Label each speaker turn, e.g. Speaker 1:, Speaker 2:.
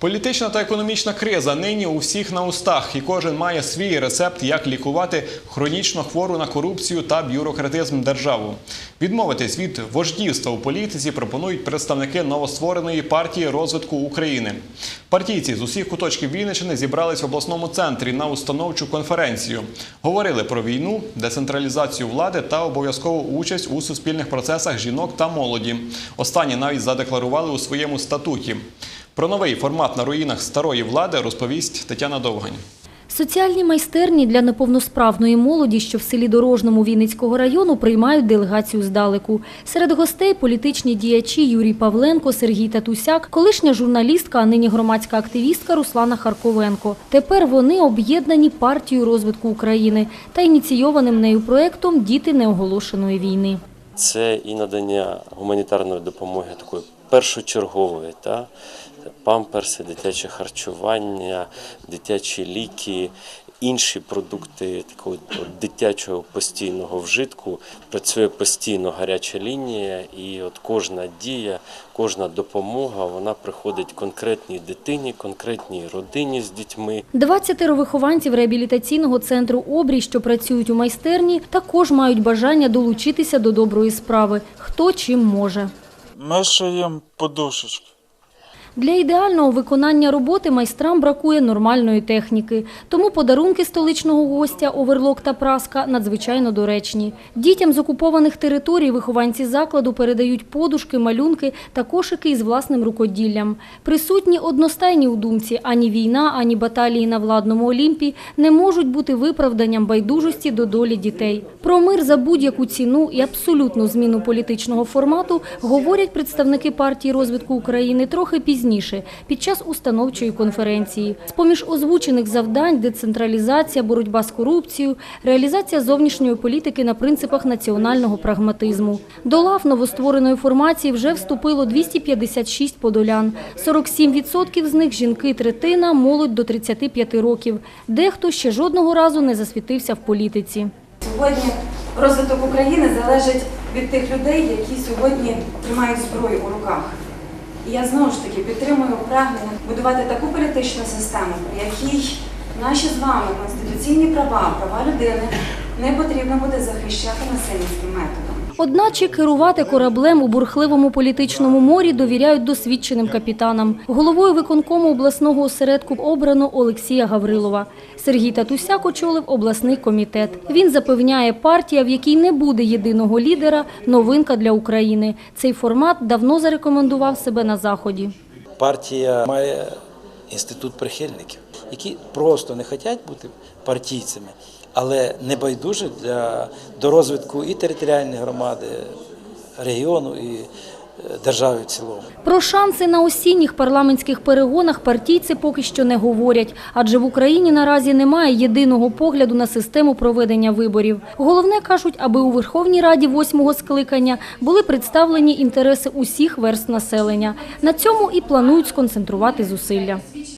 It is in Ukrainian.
Speaker 1: Політична та економічна криза нині у всіх на устах, і кожен має свій рецепт, як лікувати хронічно хвору на корупцію та бюрократизм державу. Відмовитись від вождівства у політиці пропонують представники новоствореної партії розвитку України. Партійці з усіх куточків Вінниччини зібрались в обласному центрі на установчу конференцію. Говорили про війну, децентралізацію влади та обов'язкову участь у суспільних процесах жінок та молоді. Останні навіть задекларували у своєму статуті. Про новий формат на руїнах старої влади розповість Тетяна Довгань.
Speaker 2: Соціальні майстерні для неповносправної молоді, що в селі Дорожному Вінницького району приймають делегацію здалеку. Серед гостей політичні діячі Юрій Павленко, Сергій Татусяк, колишня журналістка, а нині громадська активістка Руслана Харковенко. Тепер вони об'єднані партією розвитку України та ініційованим нею проектом Діти неоголошеної війни.
Speaker 3: Це і надання гуманітарної допомоги такої першочергової, та памперси, дитяче харчування, дитячі ліки, інші продукти такого дитячого постійного вжитку. Працює постійно гаряча лінія, і от кожна дія, кожна допомога вона приходить конкретній дитині, конкретній родині з дітьми.
Speaker 2: 20 вихованців реабілітаційного центру «Обрій», що працюють у майстерні, також мають бажання долучитися до доброї справи, хто чим може.
Speaker 4: Ми шиємо подушечки.
Speaker 2: Для ідеального виконання роботи майстрам бракує нормальної техніки, тому подарунки столичного гостя оверлок та праска надзвичайно доречні. Дітям з окупованих територій вихованці закладу передають подушки, малюнки та кошики із власним рукоділлям. Присутні одностайні у думці ані війна, ані баталії на владному Олімпі не можуть бути виправданням байдужості до долі дітей. Про мир за будь-яку ціну і абсолютну зміну політичного формату говорять представники партії розвитку України трохи пізніше, під час установчої конференції. З-поміж озвучених завдань децентралізація, боротьба з корупцією, реалізація зовнішньої політики на принципах національного прагматизму. До лав новоствореної формації вже вступило 256 подолян. 47% з них жінки, третина, молодь до 35 років. Дехто ще жодного разу не засвітився в політиці.
Speaker 5: Сьогодні розвиток України залежить від тих людей, які сьогодні тримають зброю у руках. Я знову ж таки підтримую прагнення будувати таку політичну систему, в якій наші з вами конституційні права, права людини не потрібно буде захищати насильницьким методом.
Speaker 2: Одначе керувати кораблем у бурхливому політичному морі довіряють досвідченим капітанам. Головою виконкому обласного осередку обрано Олексія Гаврилова. Сергій Татусяк очолив обласний комітет. Він запевняє, партія, в якій не буде єдиного лідера, новинка для України. Цей формат давно зарекомендував себе на заході.
Speaker 6: партія має інститут прихильників, які просто не хочуть бути партійцями, але не байдужі для до розвитку і територіальної громади, регіону і е, держави в цілому.
Speaker 2: Про шанси на осінніх парламентських перегонах партійці поки що не говорять, адже в Україні наразі немає єдиного погляду на систему проведення виборів. Головне кажуть, аби у Верховній Раді восьмого скликання були представлені інтереси усіх верст населення. На цьому і планують сконцентрувати зусилля.